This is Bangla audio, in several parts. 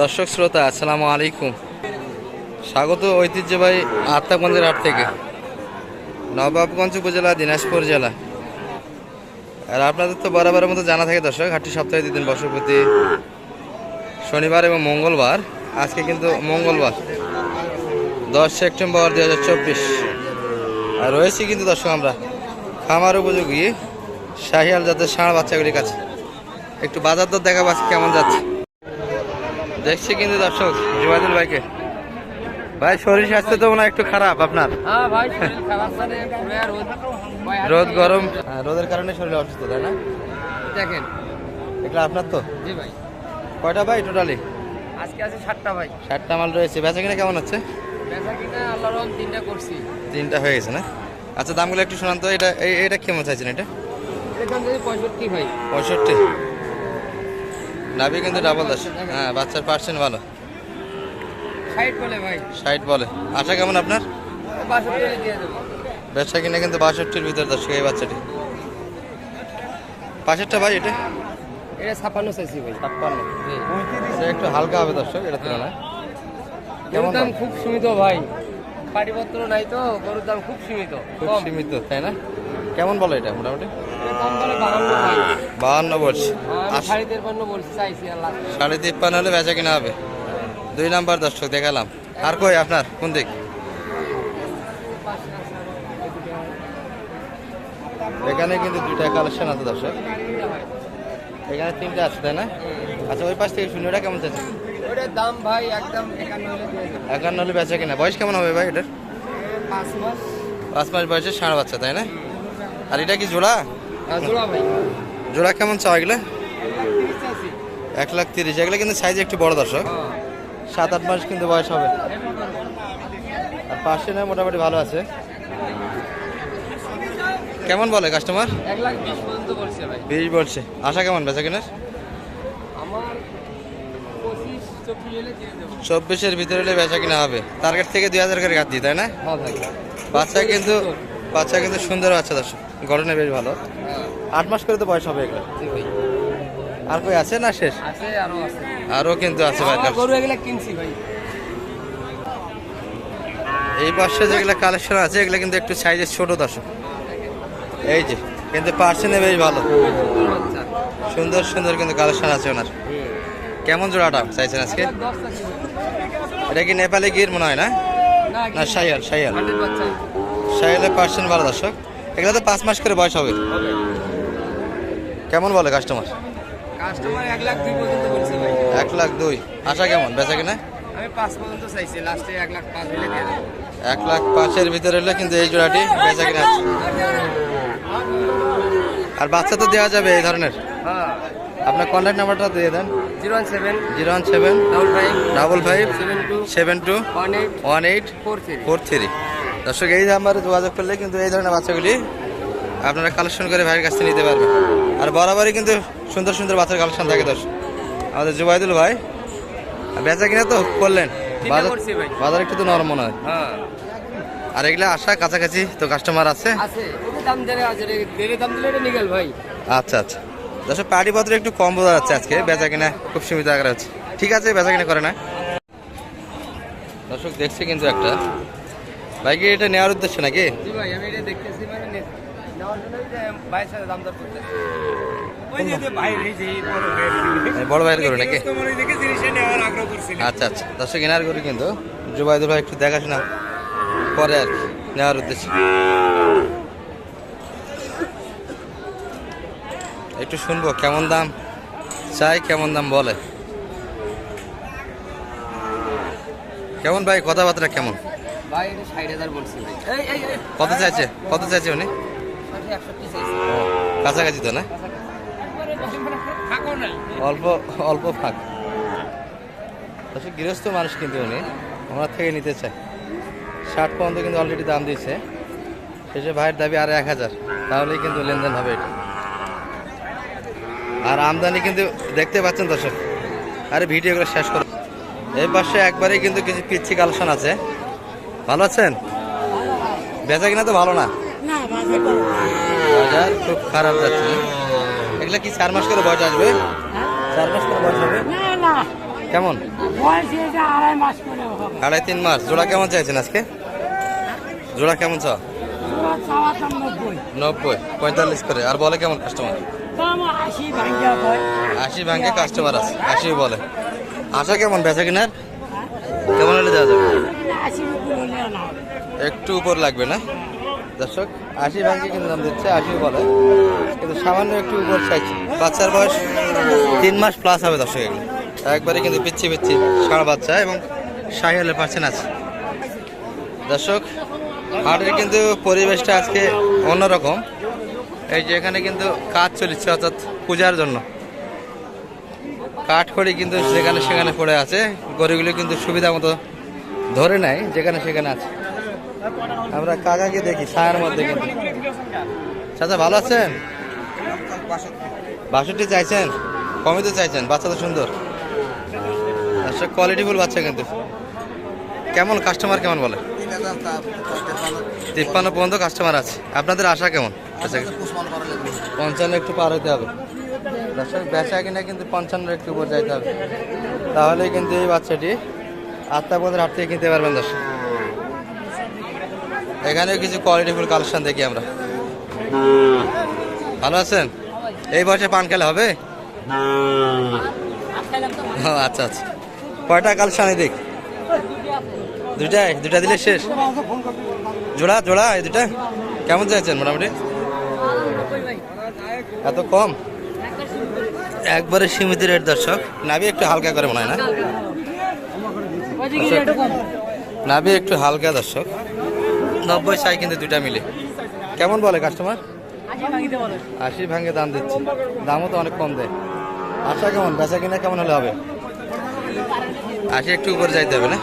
দর্শক শ্রোতা, আসসালামু আলাইকুম। স্বাগত ঐতিহ্যবাহী আত্মাগঞ্জের হাট থেকে। নবাবগঞ্জ উপজেলা, দিনাজপুর জেলা। আর আপনাদের তো বরাবরের মতো জানা থাকে দর্শক, হাটটি সপ্তাহে দুদিন বছর প্রতি শনিবার এবং মঙ্গলবার। আজকে কিন্তু মঙ্গলবার, দশ সেপ্টেম্বর দু হাজার চব্বিশ। আর রয়েছি কিন্তু দর্শক আমরা খামার উপযোগী শাহিয়াল জাতের ষাঁড় বাচ্চাগুলির কাছে। একটু বাজার দর দেখা পাচ্ছি কেমন যাচ্ছে। দেখছি কিন্তু দর্শক জুবাদুল ভাইকে। ভাই শরীর স্বাস্থ্য তো মনে হয় একটু খারাপ আপনার। হ্যাঁ ভাই শরীর খারাপ মানে পুরো আর রোদ রোদ গরম। হ্যাঁ, রোদের কারণে শরীর অসুস্থ তাই না? দেখেন। এগুলো আপনার তো? জি ভাই। কয়টা ভাই টোটালি? আজকে আছে সাতটা ভাই। ষাটটা মাল রয়েছে। বেচা কিনা কেমন হচ্ছে বেচা কিনা আল্লাহ রহম তিনটা করছি। তিনটা হয়ে গেছে না? আচ্ছা দামগুলো একটু শোনান তো। এটা এই- এটা কেমন চাইছেন এটা? পঁয়ষট্টি ভাই। পঁয়ষট্টি। নাবি কিন্তু ডাবল দাস। হ্যাঁ বাচ্চার পার্সেন্ট ভালো। ষাট বলে ভাই। ষাট বলে। আশা কেমন আপনার? ব্যবসা কিনে কিন্তু বাষট্টির ভিতর দর্শক এই বাচ্চাটি। পাশেরটা ভাই এটা? এটা চাইছি ভাই। ছাপ্পান্ন। একটু হালকা হবে দর্শক এটা তুলনায়। কেমন দাম? খুব সীমিত ভাই। পাটিপত্র নাই তো গরুর দাম খুব সীমিত খুব সীমিত তাই না? কেমন বলো এটা মোটামুটি? বাহান্ন বলছি। সাড়ে তিপ্পান্ন হলে বেচা কিনা হবে। দুই নাম্বার দর্শক দেখালাম। আর কই আপনার? কোন দিক? এখানে কিন্তু দুইটা কালেকশন আছে দর্শক। এখানে তিনটা আছে তাই না? আচ্ছা ওই পাশ থেকে শুনি ওটা কেমন চাচ্ছে দাম ভাই একদম একান্ন হলে বেচা কিনা। বয়স কেমন হবে ভাই এটার? পাঁচ মাস। পাঁচ মাস বয়সে ষাঁড় বাচ্চা তাই না? আর এটা কি জোড়া? জোড়া কেমন চাও এগুলো? এক লাখ তিরিশ। এগুলো কিন্তু সাইজ একটু বড় দর্শক। হ্যাঁ। সাত আট মাস কিন্তু বয়স হবে। আর পাশে না মোটামুটি ভালো আছে। কেমন বলে কাস্টমার বিশ বলছে আশা কেমন বেচা কিনার চব্বিশের ভিতরে বেচা কিনা হবে। টার্গেট থেকে দুই হাজার করে কাট দিই তাই না? হ্যাঁ বাচ্চা কিন্তু বাচ্চা কিন্তু সুন্দর বাচ্চা দর্শক। গঠনে বেশ ভালো। আট মাস করে তো বয়স হবে এগুলো। আর কই আছে না শেষ? আছে আরও আছে। আরও কিন্তু আছে ভাই। কিনছি ভাই। এই পাশে যেগুলো কালেকশন আছে এগুলো কিন্তু একটু সাইজের ছোট দর্শক। এই যে কিন্তু পার্সেন্টে বেশ ভালো। সুন্দর সুন্দর কিন্তু কালেকশন আছে ওনার। কেমন জোড়াটা চাইছেন আজকে। এটা কি নেপালে গির মনে হয় না? না না সাইয়াল সাইয়াল হান্ড্রেড পার্সেন্ট ভালো দর্শক। এগুলো তো পাঁচ মাস করে বয়স হবে। কেমন বলে কাস্টমার কাস্টমার এক লাখ দুই পর্যন্ত বলছে ভাই। এক লাখ দুই। আশা কেমন? বেচা কিনা? আমি পাঁচ পর্যন্ত চাইছি। লাস্টে এক লাখ পাঁচ হলে এক লাখ পাঁচের ভিতরে হলে কিন্তু এই জোড়াটি বেচা কিনা আছে। আর বাচ্চা তো দেওয়া যাবে এই ধরনের। হ্যাঁ। আপনার কন্ট্যাক্ট নাম্বারটা দিয়ে দেন। Zero one seven. Zero one seven double five. Double five seven two seven two one eight one eight four three. Four three. দর্শক এই নাম্বারে যোগাযোগ করলে কিন্তু এই ধরনের বাচ্চাগুলি আপনারা কালেকশন করে ভাইয়ের কাছ থেকে নিতে পারবেন আর বরাবরই কিন্তু সুন্দর সুন্দর বাচ্চার কালেকশন থাকে দর্শক। আমাদের জুবাইদুল ভাই বেচা কিনা তো করলেন। বাজার। একটু তো নরম মনে হয়। হ্যাঁ। আর এগুলা আশা কাছাকাছি তো কাস্টমার আছে। আছে। আছে আচ্ছা আচ্ছা। দর্শক পাটিপত্র একটু কম বোঝা যাচ্ছে আজকে। বেচা কিনা খুব সীমিত আকারে হচ্ছে। ঠিক আছে বেচা কিনা করে না দর্শক দেখছি কিন্তু একটা। বাইকে এটা নেওয়ার উদ্দেশ্য নাকি? জি ভাই আমি এটা দেখতেছি মানে নেওয়ার সাথে দাম দর করতেছি। বড় ভাইয়ের গরু নাকি? আচ্ছা আচ্ছা। দর্শক এনার গরু কিন্তু জুবাইদুল ভাই একটু দেখাশোনা করে আর কি নেওয়ার উদ্দেশ্যে। একটু শুনব কেমন দাম? চাই কেমন দাম বলে। কেমন ভাই কথাবার্তা কেমন? ভাই এটা ষাট হাজার বলছি ভাই। এই এই এই। কত চাইছে? কত চাইছে উনি? কাছাকাছি তো না? অল্প অল্প ফাঁক। আসলে গৃহস্থ মানুষ কিন্তু উনি। আমার থেকে নিতে চায়। ষাট পর্যন্ত কিন্তু অলরেডি দাম দিয়েছে। শেষে ভাইয়ের দাবি আর এক হাজার। তাহলেই কিন্তু লেনদেন হবে এটা। আর আমদানি কিন্তু দেখতে পাচ্ছেন দর্শক। আরে ভিডিওগুলো শেষ করো। এই পাশে একবারেই কিন্তু কিছু পিচ্ছি কালেকশন আছে। ভালো আছেন? বেচা কিনা তো ভালো না? বাজার খুব খারাপ যাচ্ছে। এগুলা কি চার মাস করে বয়স আসবে? চার মাস করে বয়স হবে? কেমন? আড়াই তিন মাস। জোড়া কেমন চাইছেন আজকে? জোড়া কেমন চ পুরো চাওয়া দাম নব্বই। পঁয়তাল্লিশ করে। আর বলে কেমন কাস্টমার আশি আশি ভাঙ্গে কাস্টমার আছে। আশি বলে। আশা কেমন বেচা কিনার? কেমন হলে একটু উপর লাগবে না? দর্শক, আশি ভাঙ্গে কিন্তু দাম দিচ্ছে আশি বলে। কিন্তু সামান্য একটু উপর চাইছে। বাচ্চার বয়স তিন মাস প্লাস হবে দর্শক এগুলো। একবারে কিন্তু পিচ্ছি পিচ্ছি ষাঁড় বাচ্চা এবং সাহিয়ালের পার্সেন্ট আছে। দর্শক, হাটের কিন্তু পরিবেশটা আজকে অন্যরকম। এই যে এখানে কিন্তু কাজ চলছে অর্থাৎ পূজার জন্য। কাঠখড়ি কিন্তু যেখানে সেখানে পড়ে আছে। গরুগুলো কিন্তু সুবিধা মতো ধরে নেয় যেখানে সেখানে আছে। আমরা কাকাকে দেখি ছায়ার মধ্যে কিন্তু। চাচা ভালো আছেন? বাষট্টি চাইছেন? কমই তো চাইছেন? বাচ্চা তো সুন্দর। আচ্ছা কোয়ালিটিফুল বাচ্চা কিন্তু। কেমন? কাস্টমার কেমন বলে? তিপ্পান্ন পর্যন্ত কাস্টমার আছে। আপনাদের আশা কেমন? পঞ্চান্ন একটু পার হতে হবে। দর্শক বেচা কিনা কিন্তু পঞ্চান্ন একটু উপর যাইতে হবে। তাহলে কিন্তু এই বাচ্চাটি আটটা পর্যন্ত হাট থেকে কিনতে পারবেন দর্শক। এখানেও কিছু কোয়ালিটিফুল কালেকশন দেখি আমরা। ভালো আছেন? এই বয়সে পান খেলে হবে? আচ্ছা আচ্ছা। কয়টা কালেকশন দেখ দুটাই? দুটা দিলে শেষ। জোড়া জোড়া, এই দুটা? কেমন চাইছেন মোটামুটি? এত কম? একবারে সীমিত রেট, দর্শক। নাবি একটু হালকা করে মনে হয় না? নাবি একটু হালকা, দর্শক। নব্বই চাই কিন্তু দুটা মিলে। কেমন বলে কাস্টমার আশি ভাঙে দাম দিচ্ছে। দামও তো অনেক কম দেয়। আশা কেমন? বেচা কিনা কেমন হলে হবে? আশি একটু উপর যাইতে হবে না?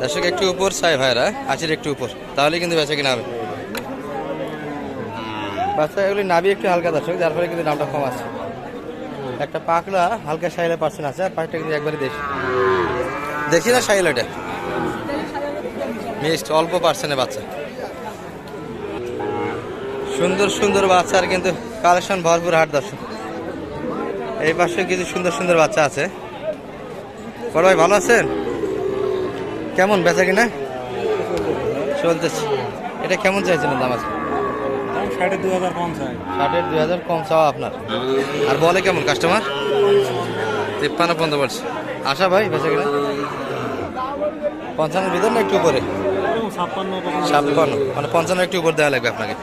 দর্শক, একটু উপর চাই ভাইরা, আশির একটু উপর। তাহলে কিন্তু বেচা কিনা হবে। বাচ্চা এগুলি নাবি একটু হালকা, দর্শক, যার ফলে কিন্তু দামটা কম আছে। একটা পাকলা হালকা সাইলে পার্সেন্ট আছে আর পাঁচটা কিন্তু একবারে দেশি। দেখি না সাইল এটা। মিক্সড অল্প পার্সেন্টের বাচ্চা। সুন্দর সুন্দর বাচ্চার কিন্তু কালেকশন ভরপুর হাট দর্শক। এই পাশে কিছু সুন্দর সুন্দর বাচ্চা আছে। বড় ভাই, ভালো আছেন? কেমন, বেচা কিনা? চলতেছে। এটা কেমন চাইছেন দাম আছে সাড়ে দু হাজার কম চাই। ষাটের দুই হাজার কম চাওয়া আপনার। আর বলে কেমন কাস্টমার তিপ্পান্ন পর্যন্ত বলছে। আশা ভাই বেচা কিনা? পঞ্চান্ন ভিতর না একটু উপরে? ছাপ্পান্ন ছাপ্পান্ন। মানে পঞ্চান্ন একটু উপর দেওয়া লাগবে আপনাকে।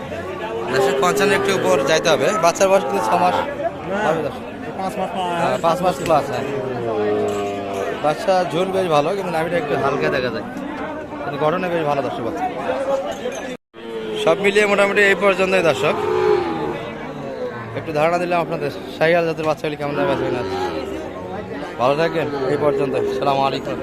পঞ্চান্ন একটু উপর যাইতে হবে। বাচ্চার বয়স কিন্তু ছ মাস। পাঁচ মাস। হ্যাঁ, পাঁচ মাস প্লাস হ্যাঁ। বাচ্চা ঝোল বেশ ভালো কিন্তু নামিটা একটু হালকা দেখা যায়। কিন্তু গঠনে বেশ ভালো দর্শক বাচ্চা সব মিলিয়ে মোটামুটি এই পর্যন্তই দর্শক। একটু ধারণা দিলাম আপনাদের সাইয়াল জাতের বাচ্চাগুলি কেমন দামে ভালো থাকেন, এই পর্যন্ত সালাম আলাইকুম।